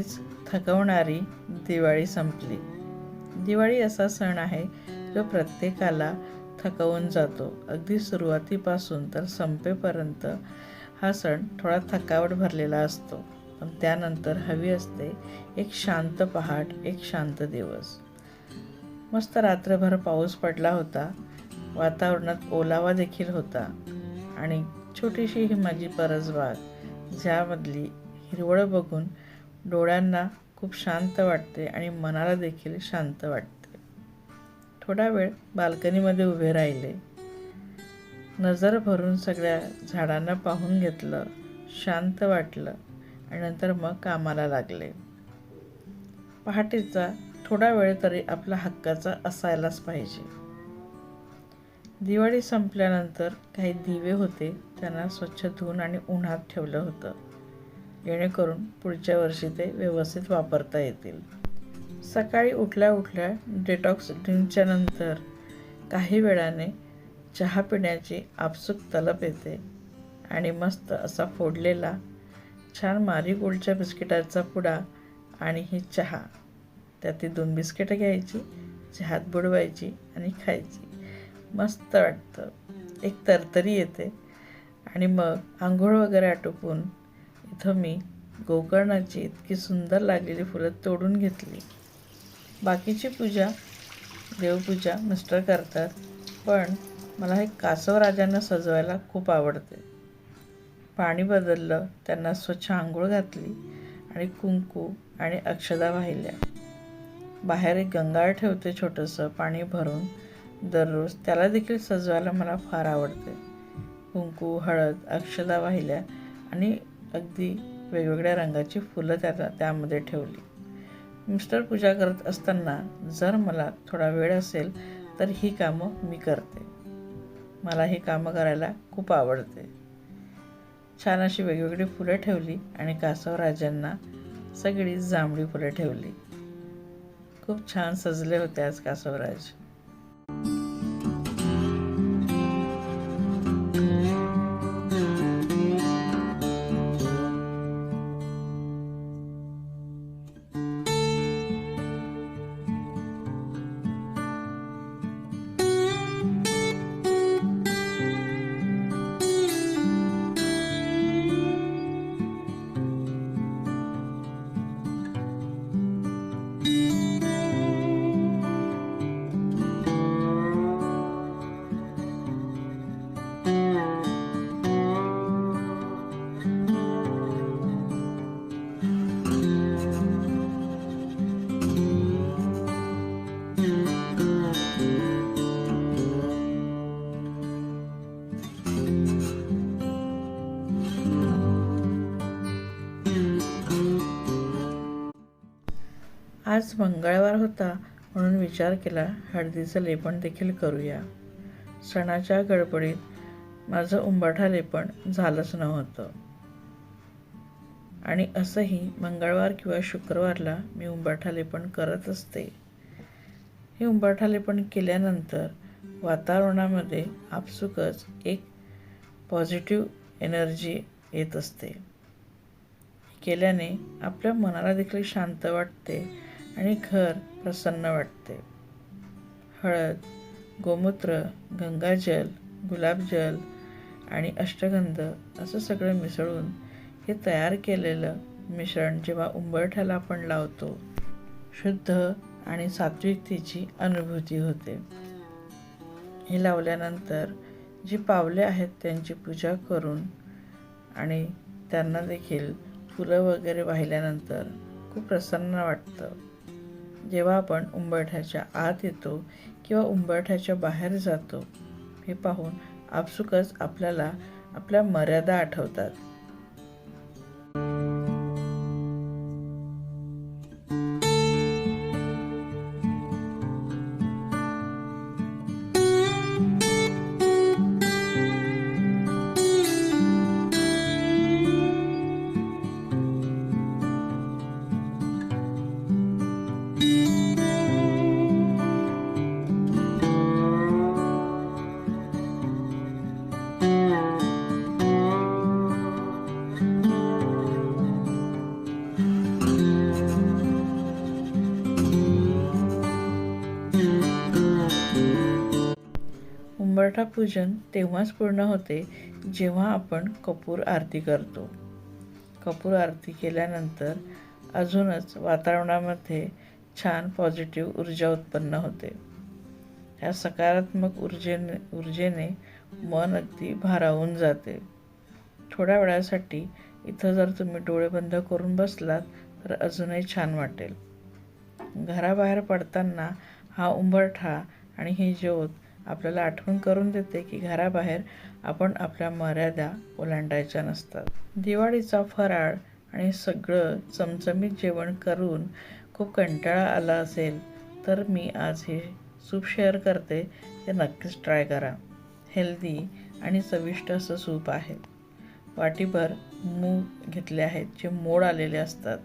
अशीच थकवणारी दिवाळी संपली. दिवाळी असा सण आहे जो प्रत्येकाला थकवून जातो. अगदी सुरुवातीपासून तर संपेपर्यंत हा सण थोडा थकावट भरलेला असतो. पण त्यानंतर हवी असते एक शांत पहाट एक शांत दिवस. मस्त रात्रभर पाऊस पडला होता. वातावरणात ओलावा देखील होता. आणि छोटीशी ही माझी परसबाग ज्यामधली हिरवळ बघून डोळ्यांना खूप शांत वाटते आणि मनाला देखील शांत वाटते. थोडा वेळ बाल्कनीमध्ये उभे राहिले. नजर भरून सगळ्या झाडांना पाहून घेतलं शांत वाटलं आणि नंतर मग कामाला लागले. पहाटेचा थोडा वेळ तरी आपला हक्काचा असायलाच पाहिजे. दिवाळी संपल्यानंतर काही दिवे होते त्यांना स्वच्छ धुवून आणि उन्हात ठेवलं होतं. जेणेकरून पुढच्या वर्षी ते व्यवस्थित वापरता येतील. सकाळी उठल्या उठल्या डेटॉक्स ड्रिंकच्या नंतर काही वेळाने चहा पिण्याची आपसूक तलप येते आणि मस्त असा फोडलेला छान मारीगोल्डच्या बिस्किटाचा पुडा आणि ही चहा. त्यातील दोन बिस्किटं घ्यायची चहात बुडवायची आणि खायची. मस्त वाटतं. एक तरतरी येते आणि मग आंघोळ वगैरे आटोपून इथं मी गोकर्णाची इतकी सुंदर लागलेली फुलं तोडून घेतली. बाकीची पूजा देवपूजा मिस्टर करतात पण मला हे कासवराजांना सजवायला खूप आवडते. पाणी बदललं त्यांना स्वच्छ आंघोळ घातली आणि कुंकू आणि अक्षदा वाहिल्या. बाहेर एक गंगाळ ठेवते छोटंसं पाणी भरून दररोज त्याला देखील सजवायला मला फार आवडते. कुंकू हळद अक्षदा वाहिल्या आणि अगदी वेगवेगळ्या रंगाची फुलं त्याला त्यामध्ये ठेवली. मिस्टर पूजा करत असताना जर मला थोडा वेळ असेल तर ही कामं मी करते. मला ही कामं करायला खूप आवडते. छान अशी वेगवेगळी फुलं ठेवली आणि कासवराजांना सगळी जांभळी फुलं ठेवली. खूप छान सजले होते आज कासवराज. आज मंगळवार होता म्हणून विचार केला हळदीचं लेपण देखील करूया. सणाच्या गडबडीत माझं उंबाठा लेपण झालंच नव्हतं. आणि असंही मंगळवार किंवा शुक्रवारला मी उंबाठा लेपण करत असते. हे उंबाठा लेपण केल्यानंतर वातावरणामध्ये आपसुकच एक पॉझिटिव्ह एनर्जी येत असते. केल्याने आपल्या मनाला देखील शांत वाटते आणि घर प्रसन्न वाटते. हळद गोमूत्र गंगाजल गुलाबजल आणि अष्टगंध असं सगळं मिसळून हे तयार केलेलं मिश्रण जेव्हा उंबरठ्याला आपण लावतो शुद्ध आणि सात्विकतेची अनुभूती होते. हे लावल्यानंतर जी पावले आहेत त्यांची पूजा करून आणि त्यांना देखील फुलं वगैरे वाहिल्यानंतर खूप प्रसन्न वाटतं. जेव्हा आपण उंबरठ्याच्या आत येतो किंवा उंबरठ्याच्या बाहेर जातो हे पाहून आपसुकच आपल्याला आपल्या मर्यादा आठवतात. उंबरठा पूजन तेव्हाच पूर्ण होते जेव्हा आपण कपूर आरती करतो. कपूर आरती केल्यानंतर अजूनच वातावरणामध्ये छान पॉझिटिव्ह ऊर्जा उत्पन्न होते. ह्या सकारात्मक ऊर्जेने ऊर्जेने मन अगदी भारावून जाते. थोड्या वेळासाठी इथं जर तुम्ही डोळे बंद करून बसलात तर अजूनही छान वाटेल. घराबाहेर पडताना हा उंबरठा आणि ही ज्योत आपल्याला आठवण करून देते की घराबाहेर आपण आपल्या मर्यादा ओलांडायच्या नसतात. दिवाळीचा फराळ आणि सगळं चमचमीत जेवण करून खूप कंटाळा आला असेल तर मी आज हे सूप शेअर करते. ते नक्कीच ट्राय करा. हेल्दी आणि चविष्ट असं सूप आहे. वाटीभर मूग घेतले आहेत जे मोड आलेले असतात.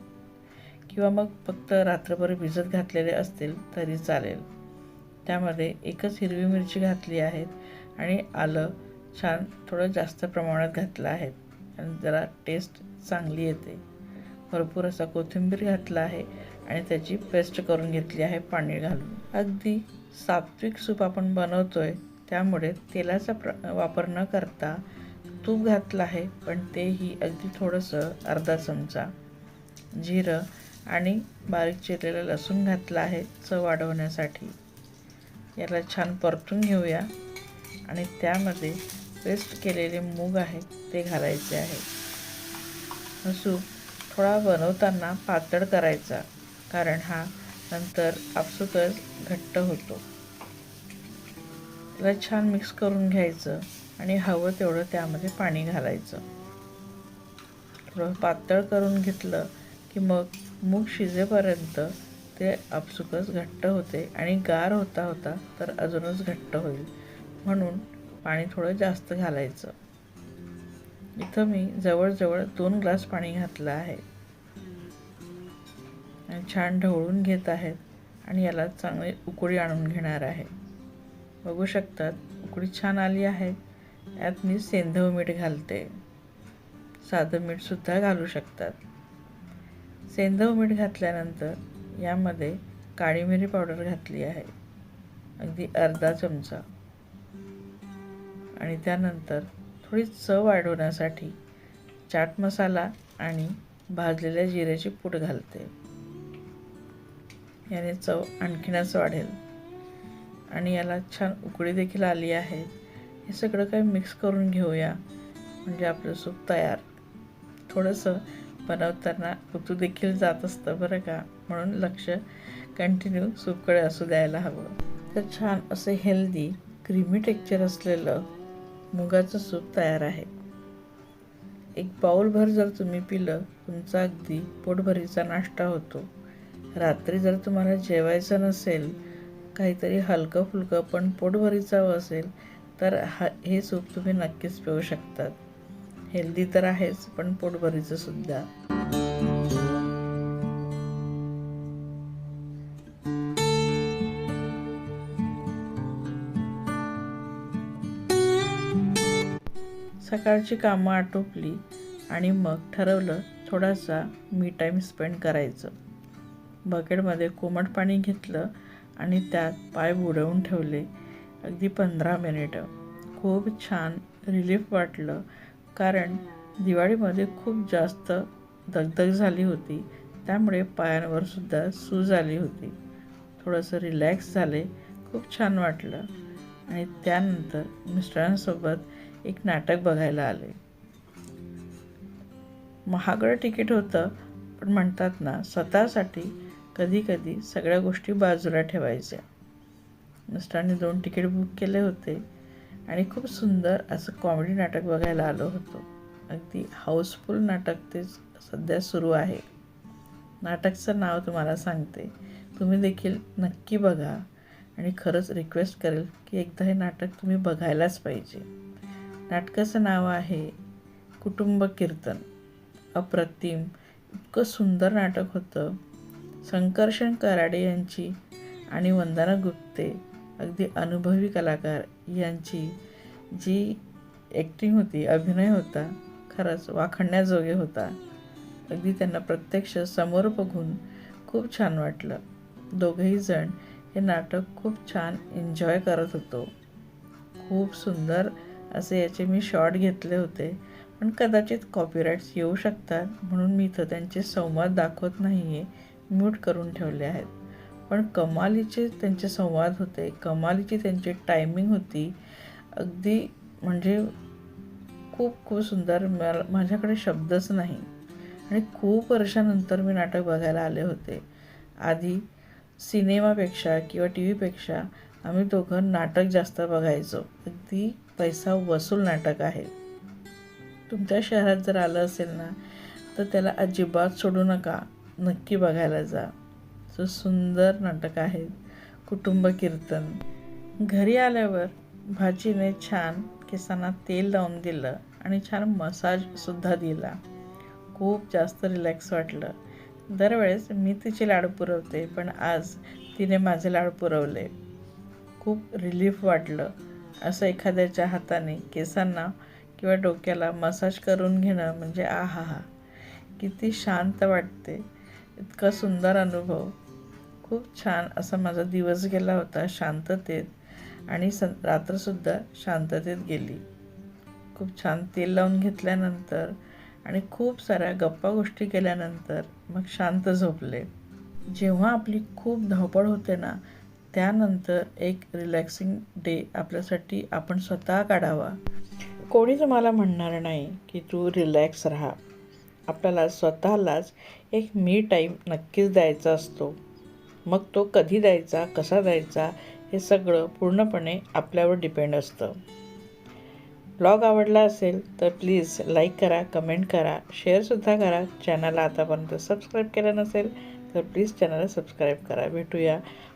किंवा मग फक्त रात्रभर भिजत घातलेले असतील तरी चालेल. त्यामध्ये एकच हिरवी मिरची घातली आहेत आणि आलं छान थोडं जास्त प्रमाणात घातलं आहे. आणि जरा टेस्ट चांगली येते. भरपूर असा कोथिंबीर घातला आहे आणि त्याची पेस्ट करून घेतली आहे पाणी घालून. अगदी सात्विक सूप आपण बनवतो आहे त्यामुळे तेलाचा प्र वापर न करता तूप घातलं आहे पण तेही अगदी थोडंसं अर्धा चमचा. जिरं आणि बारीक चिरलेलं लसूण घातलं आहे चव वाढवण्यासाठी. याला छान परतून घेऊया. आणि त्यामध्ये पेस्ट केलेले मूग आहेत ते घालायचे आहे. सूप थोडा बनवताना पातळ करायचा कारण हा नंतर आपसुकच घट्ट होतो. त्याला छान मिक्स करून घ्यायचं आणि हवं तेवढं त्यामध्ये पाणी घालायचं. थोडं पातळ करून घेतलं की मग मूग शिजेपर्यंत ते आपसुकच घट्ट होते आणि गार होता होता तर अजूनच घट्ट होईल. म्हणून पाणी थोडं जास्त घालायचं. इथं मी जवळजवळ दोन ग्लास पाणी घातलं आहे. छान ढवळून घेत आहेत आणि याला चांगली उकळी आणून घेणार आहे. बघू शकतात उकळी छान आली आहे. यात मी सेंधव मीठ घालते. साधं मीठसुद्धा घालू शकतात. सेंधव मीठ घातल्यानंतर यामध्ये काळी मिरी पावडर घातली आहे. अगदी अर्धा चमचा. आणि त्यानंतर थोडी चव वाढवण्यासाठी चाट मसाला आणि भाजलेल्या जिऱ्याची पूड घालते. याने चव आणखीनच वाढेल. आणि याला छान उकळी देखील आली आहे. हे सगळं काही मिक्स करून घेऊया. म्हणजे आपलं सूप तयार. थोडंसं बनवताना ऋतू देखील जात असतं बरं का? म्हणून लक्ष कंटिन्यू सूपकडे असू द्यायला हवं. तर छान असे हेल्दी क्रीमी टेक्चर असलेलं मुगाचं सूप तयार आहे. एक बाऊलभर जर तुम्ही पिलं तुमचा अगदी पोटभरीचा नाश्ता होतो. रात्री जर तुम्हाला जेवायचं नसेल काहीतरी हलकं फुलकं पण पोटभरीचं असेल तर हा हे सूप तुम्ही नक्कीच पिऊ शकतात. हेल्दी तर आहेच पण पोटभरीचं सुद्धा. सकाळची कामं आटोपली आणि मग ठरवलं थोडासा मी टाईम स्पेंड करायचं. बकेटमध्ये कोमट पाणी घेतलं आणि त्यात पाय बुडवून ठेवले. अगदी पंधरा मिनिटं खूप छान रिलीफ वाटलं कारण दिवाळीमध्ये खूप जास्त दगदग झाली होती. त्यामुळे पायांवरसुद्धा सूज आली होती. थोडंसं रिलॅक्स झाले. खूप छान वाटलं. आणि त्यानंतर मिस्टरांसोबत एक नाटक बघायला आले. महागडं तिकीट होतं पण म्हणतात ना स्वतःसाठी कधी कधी सगळ्या गोष्टी बाजूला ठेवायच्या. मिस्टरांनी दोन तिकीट बुक केले होते आणि खूप सुंदर असं कॉमेडी नाटक बघायला आलो होतो. अगदी हाऊसफुल नाटक ते सध्या सुरू आहे. नाटकचं नाव तुम्हाला सांगते. तुम्ही देखील नक्की बघा आणि खरंच रिक्वेस्ट करेल की एकदा हे नाटक तुम्ही बघायलाच पाहिजे. नाटकाचं नाव आहे कुटुंब कीर्तन. अप्रतिम. इतकं सुंदर नाटक होतं. संकर्षण कराडे यांची आणि वंदना गुप्ते अगदी अनुभवी कलाकार यांची जी ॲक्टिंग होती अभिनय होता खरंच वाखणण्याजोगे होता. अगदी त्यांना प्रत्यक्ष समोर बघून खूप छान वाटलं. दोघेही जण हे नाटक खूप छान एन्जॉय करत होतो. खूप सुंदर असे याचे मी शॉर्ट घेतले होते. पण कदाचित कॉपीराईट्स येऊ शकतात म्हणून मी इथं त्यांचे संवाद दाखवत नाही आहे म्यूट करून ठेवले आहेत. पण कमालीचे त्यांचे संवाद होते. कमालीची त्यांची टायमिंग होती. अगदी म्हणजे खूप खूप सुंदर. मला माझ्याकडे शब्दच नाही. आणि खूप वर्षानंतर मी नाटक बघायला आले होते. आधी सिनेमापेक्षा किंवा टी व्हीपेक्षा आम्ही दोघं नाटक जास्त बघायचो. अगदी पैसा वसूल नाटक आहे. तुमच्या शहरात जर आलं असेल ना तर त्याला अजिबात सोडू नका. नक्की बघायला जा. सो सुंदर नाटक आहे. कुटुंब कीर्तन. घरी आल्यावर भाजीने छान केसांना तेल लावून दिलं आणि छान मसाजसुद्धा दिला. खूप जास्त रिलॅक्स वाटलं. दरवेळेस मी तिचे लाडू पुरवते पण आज तिने माझे लाडू पुरवले. खूप रिलीफ वाटलं. असं एखाद्याच्या हाताने केसांना किंवा डोक्याला मसाज करून घेणं म्हणजे आहा हा किती शांत वाटते. इतका सुंदर अनुभव. खूप छान असा माझा दिवस गेला होता शांततेत आणि सं रात्रसुद्धा शांततेत गेली. खूप छान तेल लावून घेतल्यानंतर आणि खूप साऱ्या गप्पा गोष्टी केल्यानंतर मग शांत झोपले. जेव्हा आपली खूप धावपळ होते ना त्यानंतर एक रिलॅक्सिंग डे आपल्यासाठी आपण स्वतः काढावा. कोणी तुम्हाला म्हणणार नाही की तू रिलॅक्स राहा. आपल्याला स्वतःलाच एक मी टाईम नक्कीच द्यायचा असतो. मग तो कधी द्यायचा कसा द्यायचा हे सगळं पूर्णपणे आपल्यावर डिपेंड असतं. ब्लॉग आवडला असेल तर प्लीज लाईक करा कमेंट करा शेअरसुद्धा करा. चॅनलला आतापर्यंत सबस्क्राईब केलं नसेल तर प्लीज चॅनलला सबस्क्राईब करा. भेटूया.